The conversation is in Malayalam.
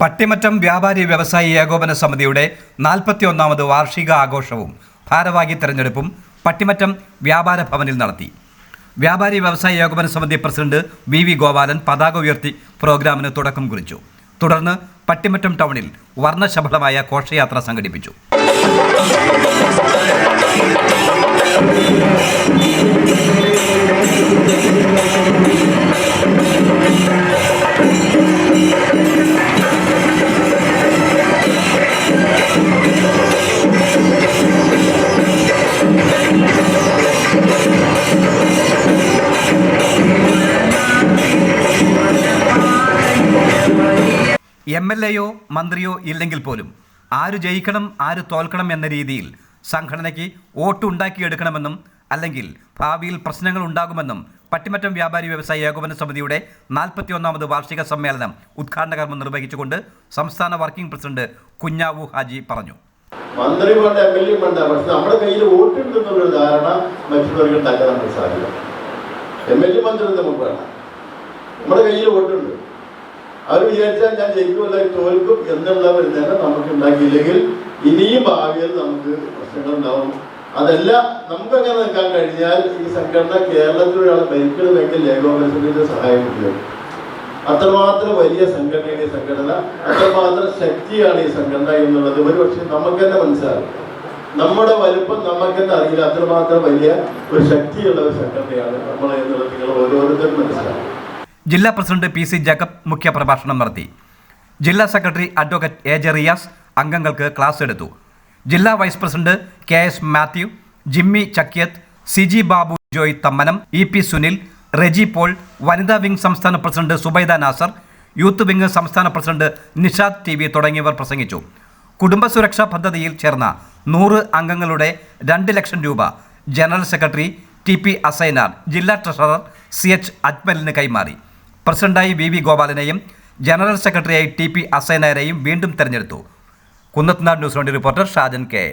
പട്ടിമറ്റം വ്യാപാരി വ്യവസായി ഏകോപന സമിതിയുടെ നാൽപ്പത്തിയൊന്നാമത് വാർഷിക ആഘോഷവും ഭാരവാഹി തെരഞ്ഞെടുപ്പും പട്ടിമറ്റം വ്യാപാര ഭവനിൽ നടത്തി. വ്യാപാരി വ്യവസായി ഏകോപന സമിതി പ്രസിഡന്റ് വി വി ഗോപാലൻ പതാക ഉയർത്തി പ്രോഗ്രാമിന് തുടക്കം കുറിച്ചു. തുടർന്ന് പട്ടിമറ്റം ടൗണിൽ വർണശബളമായ ഘോഷയാത്ര സംഘടിപ്പിച്ചു. എം എൽ എയോ മന്ത്രിയോ ഇല്ലെങ്കിൽ പോലും ആര് ജയിക്കണം ആര് തോൽക്കണം എന്ന രീതിയിൽ സംഘടനയ്ക്ക് വോട്ടുണ്ടാക്കിയെടുക്കണമെന്നും അല്ലെങ്കിൽ ഭാവിയിൽ പ്രശ്നങ്ങൾ ഉണ്ടാകുമെന്നും പട്ടിമറ്റം വ്യാപാരി വ്യവസായ ഏകോപന സമിതിയുടെ നാൽപ്പത്തിയൊന്നാമത് വാർഷിക സമ്മേളനം ഉദ്ഘാടന കർമ്മം നിർവഹിച്ചുകൊണ്ട് സംസ്ഥാന വർക്കിംഗ് പ്രസിഡന്റ് കുഞ്ഞാവു ഹാജി പറഞ്ഞു. മന്ത്രി വേണ്ട എം എൽ എ വേണ്ട പക്ഷെ നമ്മുടെ കയ്യിൽ ധാരണ മറ്റുള്ളവർക്ക് ഉണ്ടാക്കാൻ നമുക്ക് സാധിക്കും. എം എൽ എ മന്ത്രി നമുക്ക് വേണം നമ്മുടെ കയ്യിൽ വോട്ടുണ്ട് അവർ വിചാരിച്ചാൽ ഞാൻ ജയിക്കുമല്ല തോൽക്കും എന്നുള്ള ഒരു നേരം നമുക്ക് ഉണ്ടാക്കിയില്ലെങ്കിൽ ഇനിയും ഭാവിയിൽ നമുക്ക് പ്രശ്നങ്ങൾ ഉണ്ടാവും അതല്ല നമുക്കങ്ങനെ നിൽക്കാൻ കഴിഞ്ഞാൽ ഈ സംഘടന കേരളത്തിലൊരാൾ ഭരിക്കണമെങ്കിൽ ഏകോപനത്തിന്റെ സഹായം കിട്ടും. അത്രമാത്രം വലിയ സംഘടനയാണ് ഈ സംഘടന. അത്രമാത്രം ശക്തിയാണ് ഈ സംഘടന എന്നുള്ളത് ഒരു പക്ഷെ നമുക്ക് തന്നെ മനസ്സിലാകും നമ്മുടെ വലുപ്പം നമുക്ക് തന്നെ അറിയില്ല. അത്രമാത്രം വലിയ ഒരു ശക്തിയുള്ള ഒരു സംഘടനയാണ് നമ്മൾ ജില്ലാ പ്രസിഡന്റ് പി സി ജേക്കബ് മുഖ്യപ്രഭാഷണം നടത്തി. ജില്ലാ secretary advocate A J Riyas അംഗങ്ങൾക്ക് ക്ലാസ് എടുത്തു. ജില്ലാ vice president K S Mathew Jimmy Chakyath Siji Babu Joy Thammanam E P Sunil Reji Paul വനിതാ വിംഗ് സംസ്ഥാന president Zubaida Nasar youth wing സംസ്ഥാന പ്രസിഡന്റ് നിഷാദ് ടി വി തുടങ്ങിയവർ പ്രസംഗിച്ചു. കുടുംബസുരക്ഷാ പദ്ധതിയിൽ ചേർന്ന നൂറ് അംഗങ്ങളുടെ രണ്ട് ലക്ഷം രൂപ general secretary T P Asainar ജില്ലാ ട്രഷറർ സി എച്ച് അജ്മലിന് കൈമാറി. പ്രസിഡന്റായി വി വി ഗോപാലനെയും ജനറൽ സെക്രട്ടറിയായി ടി പി അസൈനായരെയും വീണ്ടും തെരഞ്ഞെടുത്തു. കുന്നത്തനാട് ന്യൂസ് വേണ്ടി റിപ്പോർട്ടർ ഷാജൻ കെ.